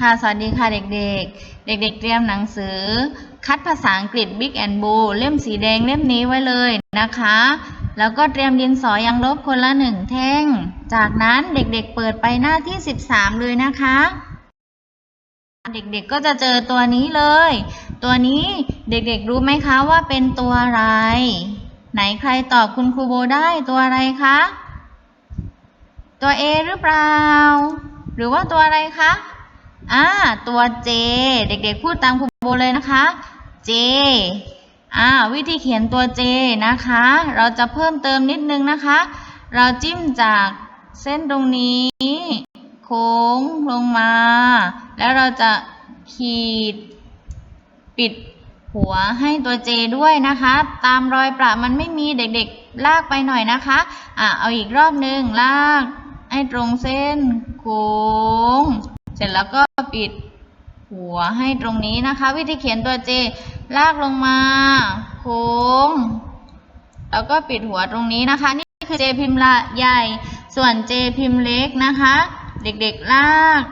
ค่ะ สวัสดีค่ะเด็กๆ เด็กๆ เตรียมหนังสือ คัดภาษาอังกฤษ Big and Blue เล่มสีแดงเล่มนี้ไว้เลยนะคะ แล้วก็เตรียมดินสอยางลบคนละหนึ่งแท่ง จากนั้นเด็กๆ เปิดไปหน้าที่ 13 เลยนะคะ เด็กๆ ก็จะเจอตัวนี้เลย ตัวนี้เด็กๆ รู้ไหมคะว่าเป็นตัวอะไร ไหนใครตอบคุณครูโบได้ตัวอะไรคะ ตัว A หรือเปล่า หรือว่าตัวอะไรคะ อ่าตัว J เด็กๆ พูดตามครูโบเลยนะคะ J อ่าวิธีเขียนตัว J นะคะ เราจะเพิ่มเติมนิดนึงนะคะ เราจิ้มจากเส้นตรงนี้ โค้งลงมา แล้วเราจะขีดปิดหัวให้ตัว J ด้วยนะคะ ตามรอยประมันไม่มีเด็กๆ ลากไปหน่อยนะคะอะเอาอีกรอบหนึ่งลากให้ตรงเส้นโค้ง เสร็จแล้วก็ปิดหัวให้ตรงนี้นะคะ วิธีเขียนตัว J ลากลงมาโค้ง แล้วก็ปิดหัวตรงนี้นะคะ นี่คือ J พิมพ์ละใหญ่ ส่วน J พิมพ์เล็กนะคะ เด็กๆลาก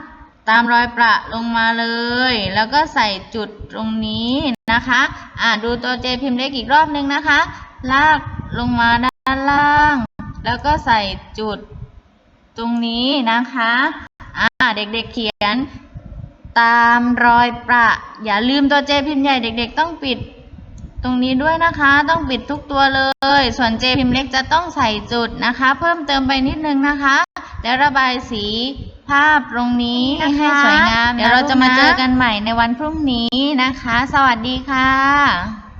ตามรอยประลงมาเลย แล้วก็ใส่จุดตรงนี้นะคะ อ่าดูตัว J พิมพ์เล็กอีกรอบนึงนะคะ ลากลงมาด้านล่าง แล้วก็ใส่จุดตรงนี้นะคะ อ่าเด็กๆเขียน ตามรอยประ อย่าลืมตัว J พิมพ์ใหญ่เด็ก ๆ ต้องปิด ตรงนี้ด้วยนะคะ ต้องปิดทุกตัวเลย ส่วน J พิมพ์เล็กจะต้องใส่จุดนะคะ เพิ่มเติมไปนิดนึงนะคะ แล้วระบายสีภาพตรงนี้นะคะให้สวยงาม เดี๋เดี๋ยยววเราเราจะจะมามาเจเจออกันใหม่ในวันพรุ่งนี้นะคะ สวัสดีค่ะ